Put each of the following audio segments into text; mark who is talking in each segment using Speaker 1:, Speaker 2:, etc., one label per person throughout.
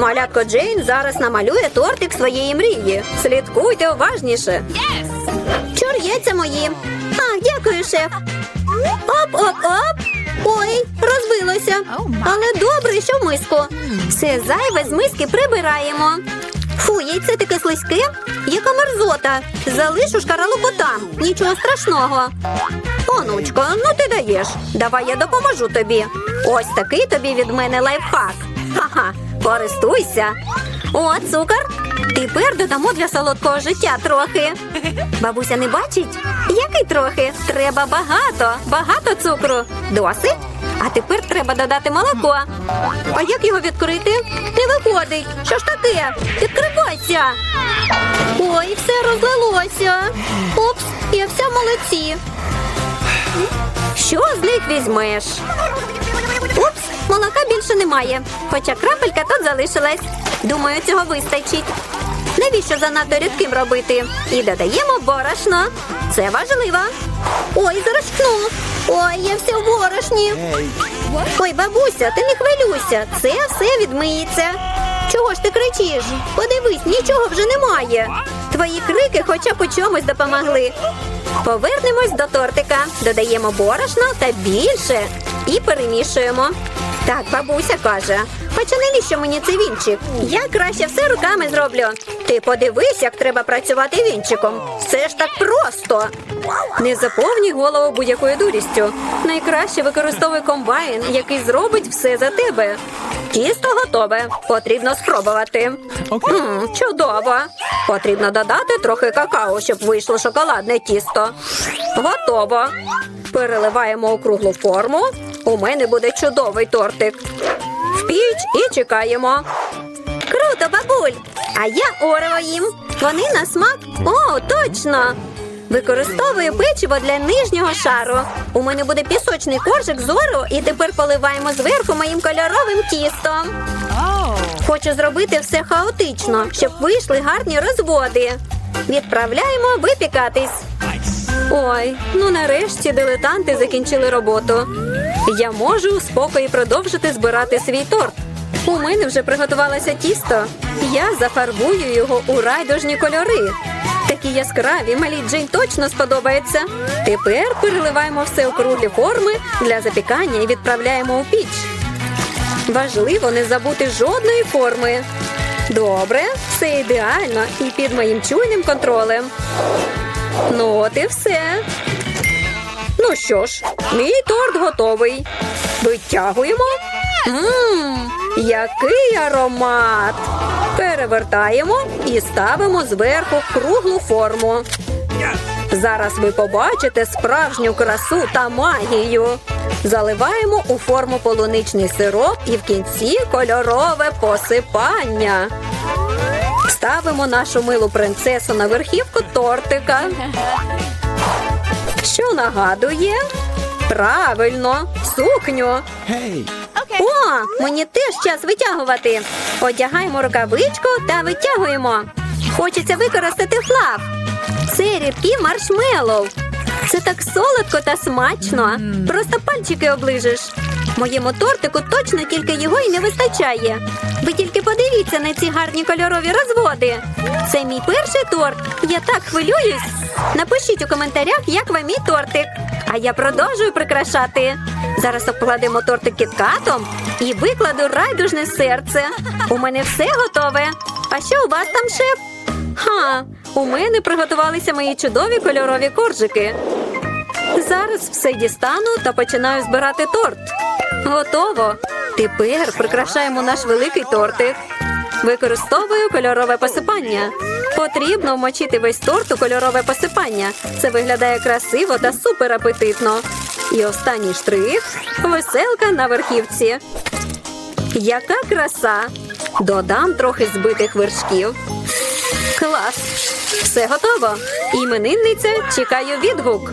Speaker 1: Малятко Джейн зараз намалює тортик своєї мрії. Слідкуйте уважніше. Чор'єця мої. А, дякую, шеф. Оп-оп-оп. Ой, розбилося. Але добре, що в миску. Все зайве з миски прибираємо. Фу, яйце таке слизьке. Яка мерзота. Залишу шкаралупу там. Нічого страшного. Онучко, ну ти даєш. Давай я допоможу тобі. Ось такий тобі від мене лайфхак. Ха-ха, користуйся. О, цукор. Тепер додамо для солодкого життя трохи. Бабуся не бачить? Який трохи? Треба багато, багато цукру. Досить? А тепер треба додати молоко. А як його відкрити? Не виходить. Що ж таке? Відкривайся. Ой, все розлилося. Упс, я вся в молоці. Що з них візьмеш? Упс, молока більше немає. Хоча крапелька тут залишилась. Думаю, цього вистачить. Навіщо занадто рідким робити? І додаємо борошно. Це важливо. Ой, зарашкну. Ой, я вся в борошні. Ой, бабуся, ти не хвилюйся. Це все відмиється. Чого ж ти кричиш? Подивись, нічого вже немає. Твої крики хоча б у чомусь допомогли. Повернемось до тортика, додаємо борошно та більше і перемішуємо. Так, бабуся каже. Хоча навіщо мені цей вінчик? Я краще все руками зроблю. Ти подивись, як треба працювати вінчиком. Все ж так просто. Не заповнюй голову будь-якою дурістю. Найкраще використовуй комбайн, який зробить все за тебе. Тісто готове. Потрібно спробувати. М, чудово. Потрібно додати трохи какао, щоб вийшло шоколадне тісто. Готово. Переливаємо у круглу форму. У мене буде чудовий тортик. В піч і чекаємо. Круто, бабуль! А я орео їм. Вони на смак. О, точно! Використовую печиво для нижнього шару. У мене буде пісочний коржик з орео і тепер поливаємо зверху моїм кольоровим тістом. Хочу зробити все хаотично, щоб вийшли гарні розводи. Відправляємо випікатись. Ой, ну нарешті дилетанти закінчили роботу. Я можу у спокої продовжити збирати свій торт. У мене вже приготувалося тісто. Я зафарбую його у райдужні кольори. Такі яскраві, малій Джейн точно сподобається. Тепер переливаємо все у круглі форми для запікання і відправляємо у піч. Важливо не забути жодної форми. Добре, все ідеально і під моїм чуйним контролем. Ну, от і все. Ну що ж, мій торт готовий. Витягуємо. Ммм, який аромат! Перевертаємо і ставимо зверху круглу форму. Зараз ви побачите справжню красу та магію. Заливаємо у форму полуничний сироп і в кінці кольорове посипання. Ставимо нашу милу принцесу на верхівку тортика. Нагадує? Правильно, сукню.
Speaker 2: Hey,
Speaker 1: О, мені теж час витягувати. Одягаємо рукавичку та витягуємо. Хочеться використати флаг. Це рідкі маршмеллоу. Це так солодко та смачно. Просто пальчики оближеш. Моєму тортику точно тільки його і не вистачає. Ви тільки подивіться на ці гарні кольорові розводи. Це мій перший торт. Я так хвилююсь. Напишіть у коментарях, як вам мій тортик. А я продовжую прикрашати. Зараз обкладемо тортик кіткатом і викладу райдужне серце. У мене все готове. А що у вас там, шеф? Ха, у мене приготувалися мої чудові кольорові коржики. Зараз все дістану та починаю збирати торт. Готово. Тепер прикрашаємо наш великий тортик. Використовую кольорове посипання. Потрібно вмочити весь торт у кольорове посипання. Це виглядає красиво та супер апетитно. І останній штрих веселка на верхівці. Яка краса! Додам трохи збитих вершків. Клас! Все готово. Іменинниця чекаю відгук.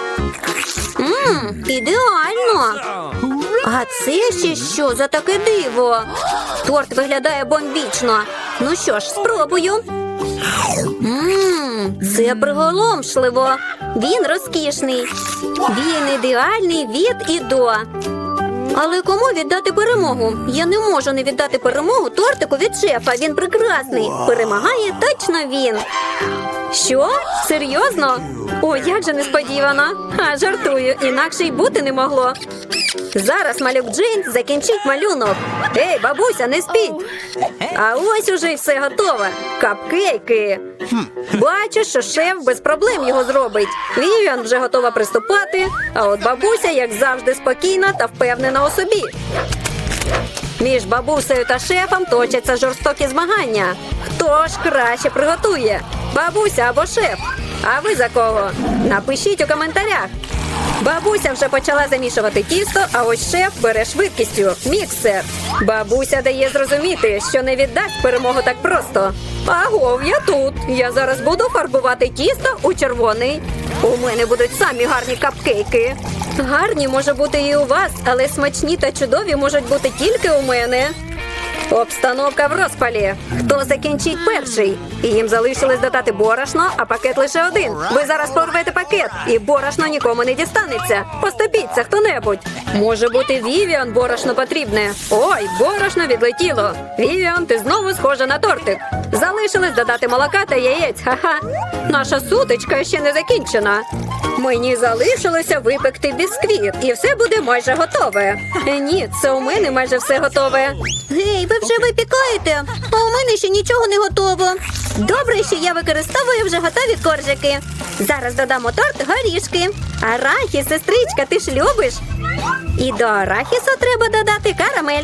Speaker 1: Мм, ідеально. А це ще що за таке диво? Торт виглядає бомбічно. Ну що ж, спробую. Мм, це приголомшливо. Він розкішний. Він ідеальний від і до. Але кому віддати перемогу? Я не можу не віддати перемогу тортику від шефа. Він прекрасний. Перемагає точно він. Що? Серйозно? О, як же несподівано. А жартую, інакше й бути не могло. Зараз малюк Джейн закінчить малюнок. Ей, бабуся, не спіть. А ось уже й все готове. Капкейки. Бачу, що шеф без проблем його зробить. Вівіан вже готова приступати, а от бабуся, як завжди, спокійна та впевнена у собі. Між бабусею та шефом точаться жорстокі змагання. Хто ж краще приготує? Бабуся або шеф? А ви за кого? Напишіть у коментарях. Бабуся вже почала замішувати тісто, а ось шеф бере швидкістю міксер. Бабуся дає зрозуміти, що не віддасть перемогу так просто. Агов, я тут. Я зараз буду фарбувати тісто у червоний. У мене будуть самі гарні капкейки. Гарні може бути і у вас, але смачні та чудові можуть бути тільки у мене. Обстановка в розпалі. Хто закінчить перший? І їм залишилось додати борошно, а пакет лише один. Ви зараз порвете пакет, і борошно нікому не дістанеться. Поступіться хто-небудь. Може бути, Вівіан борошно потрібне. Ой, борошно відлетіло. Вівіан, ти знову схожа на тортик. Залишилось додати молока та яєць. Ха-ха. Наша сутичка ще не закінчена. Мені залишилося випекти бісквіт, і все буде майже готове. Ні, це у мене майже все готове. Гей, ви вже випікаєте, а у мене ще нічого не готово. Добре, що я використовую вже готові коржики. Зараз додамо торт горішки. Арахіс, сестричка, ти ж любиш? І до арахісу треба додати карамель.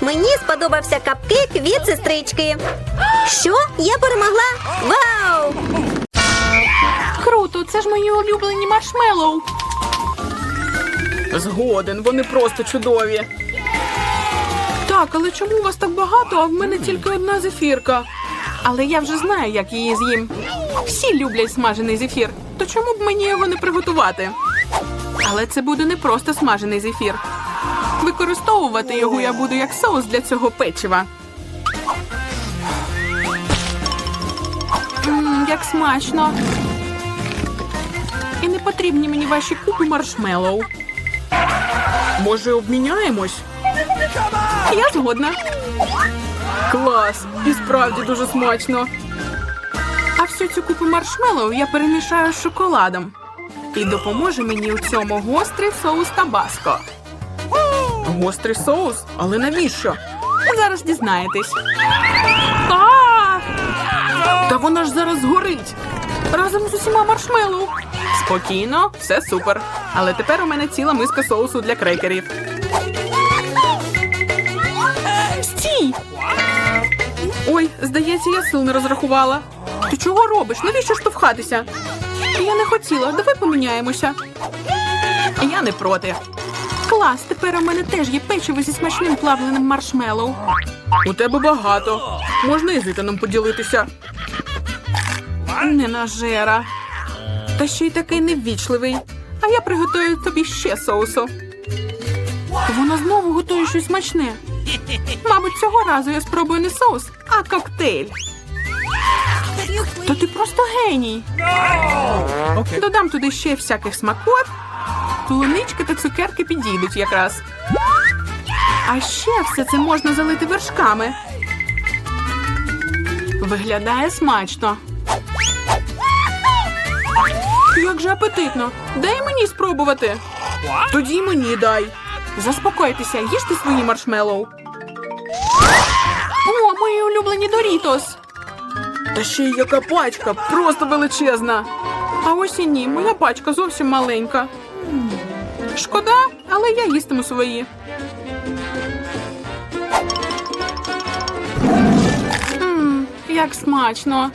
Speaker 1: Мені сподобався капкейк від сестрички. Що? Я перемогла? Вау!
Speaker 2: Круто, це ж мої улюблені маршмеллоу. Згоден, вони просто чудові. Так, але чому у вас так багато, а в мене тільки одна зефірка? Але я вже знаю, як її з'їм. Всі люблять смажений зефір, то чому б мені його не приготувати? Але це буде не просто смажений зефір. Використовувати його я буду як соус для цього печива. Мм, як смачно. І не потрібні мені ваші купи маршмеллоу. Може, обміняємось? Я згодна. Клас! І справді дуже смачно. А всю цю купу маршмеллоу я перемішаю з шоколадом. І допоможе мені у цьому гострий соус табаско. Гострий соус? Але навіщо? Зараз дізнаєтесь. А! Та вона ж зараз згорить. Разом з усіма маршмеллоу. Спокійно, все супер. Але тепер у мене ціла миска соусу для крекерів. смачний. Ой, здається, я сил не розрахувала. Ти чого робиш? Навіщо штовхатися? Я не хотіла, давай поміняємося. Я не проти. Клас, тепер у мене теж є печиво зі смачним плавленим маршмеллоу. У тебе багато. Можна і з Ітаном поділитися. Не нажера. Та ще й такий неввічливий. А я приготую тобі ще соусу. Вона знову готує щось смачне. Мабуть, цього разу я спробую не соус, а коктейль. Та ти просто геній. Додам туди ще всяких смакот. Полунички та цукерки підійдуть якраз. А ще все це можна залити вершками. Виглядає смачно. Як же апетитно. Дай мені спробувати. Тоді мені дай. Заспокойтеся, їжте свої маршмеллоу. О, мої улюблені Дорітос. Та ще й яка пачка, просто величезна. А ось і ні, моя пачка зовсім маленька. Шкода, але я їстиму свої. Мм, як смачно.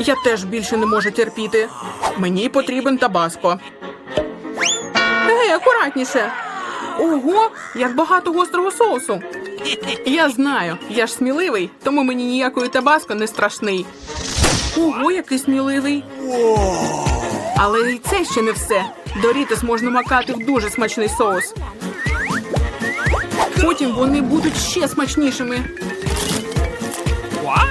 Speaker 2: Я теж більше не можу терпіти. Мені потрібен табаско. Ей, акуратніше. Ого, як багато гострого соусу. Я знаю, я ж сміливий, тому мені ніякої табаско не страшний. Ого, який сміливий. Але і це ще не все. Дорітес можна макати в дуже смачний соус. Потім вони будуть ще смачнішими.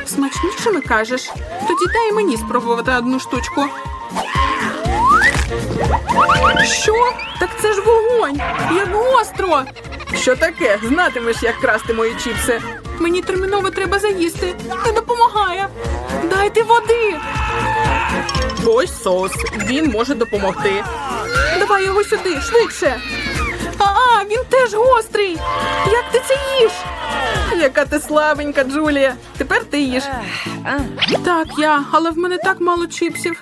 Speaker 2: Смачнішими кажеш? Тоді дай мені спробувати одну штучку. Що? Так це ж вогонь! Як гостро! Що таке? Знатимеш, як красти мої чіпси. Мені терміново треба заїсти. Не допомагає. Дайте води. Ось соус. Він може допомогти. Давай його сюди, швидше. А, він теж гострий. Як ти це їш? Яка ти слабенька, Джулія. Тепер ти їш. Так, я, але в мене так мало чіпсів.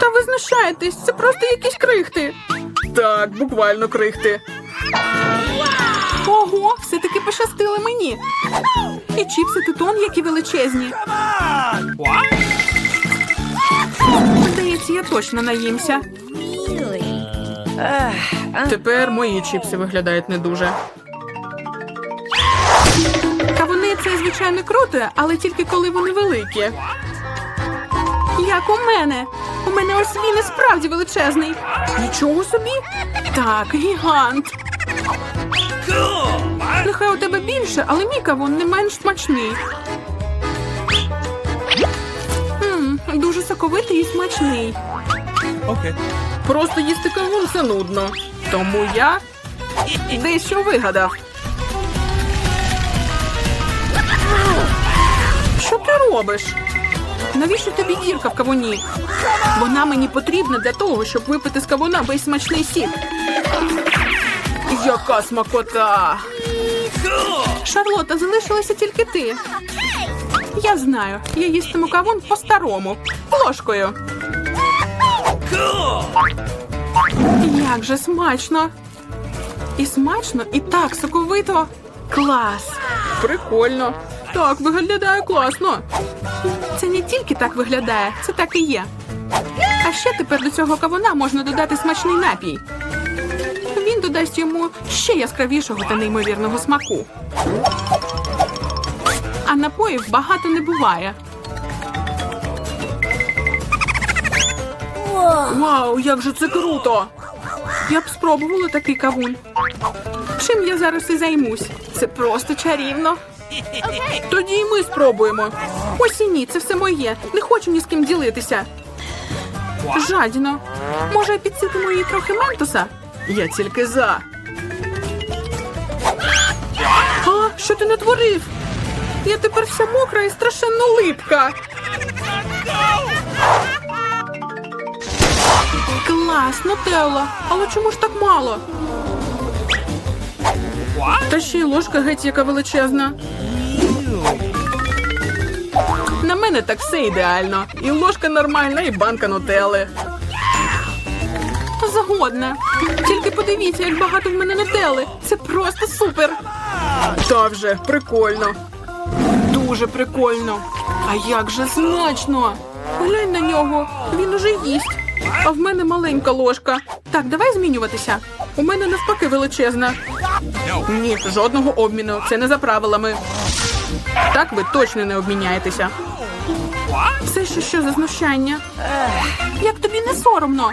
Speaker 2: Та ви знущаєтесь, це просто якісь крихти. Так, буквально крихти. Ого, все-таки пощастило мені. І чіпси тут он які величезні. Здається, я точно наїмся. Тепер мої чіпси виглядають не дуже. Кавуни це звичайно круто, але тільки коли вони великі. Як у мене. У мене ось він і справді величезний. Нічого собі. Так, гігант. Нехай у тебе більше, але мій кавун не менш смачний. М, дуже соковитий і смачний.
Speaker 3: Okay.
Speaker 2: Просто їсти кавун це нудно. Тому я дещо вигадав. Що ти робиш? Навіщо тобі дірка в кавуні? Вона мені потрібна для того, щоб випити з кавуна весь смачний сік. Яка смакота! Шарлота, залишилася тільки ти. Я знаю, я їстиму кавун по-старому, ложкою. Як же смачно! І смачно, і так соковито. Клас! Прикольно. Так, виглядає класно. Це не тільки так виглядає, це так і є. А ще тепер до цього кавуна можна додати смачний напій. Додасть йому ще яскравішого та неймовірного смаку. А напоїв багато не буває. Вау, як же це круто! Я б спробувала такий кавун. Чим я зараз і займусь? Це просто чарівно. Тоді і ми спробуємо. Ось і ні, це все моє. Не хочу ні з ким ділитися. Жадіно. Може, підсипемо їй трохи ментоса? Я тільки за. А, що ти натворив? Я тепер вся мокра і страшенно липка. Клас, Нутелла. Але чому ж так мало? Та ще й ложка геть яка величезна. На мене так все ідеально. І ложка нормальна, і банка нутелли. Згодна. Тільки подивіться, як багато в мене нутелли. Це просто супер. Та вже прикольно. Дуже прикольно. А як же смачно! Глянь на нього, він уже їсть. А в мене маленька ложка. Так, давай змінюватися. У мене навпаки величезна. Ні, жодного обміну. Це не за правилами. Так ви точно не обміняєтеся. Все ще що за знущання? Як тобі не соромно?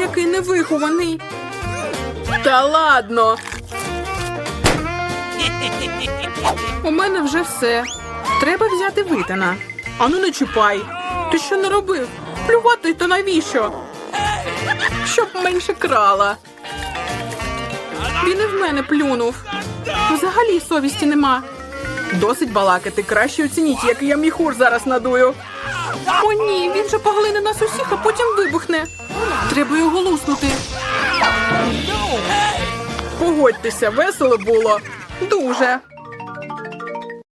Speaker 2: Який невихований. Та ладно. У мене вже все. Треба взяти витана. Ану не чіпай. Ти що не робив? Плювати то навіщо? Щоб менше крала. Він і в мене плюнув. Взагалі совісті нема. Досить балакати. Краще оцініть, який я міхур зараз надую. О, ні, він же поглине нас усіх, а потім вибухне. Треба його луснути. Погодьтеся, весело було. Дуже.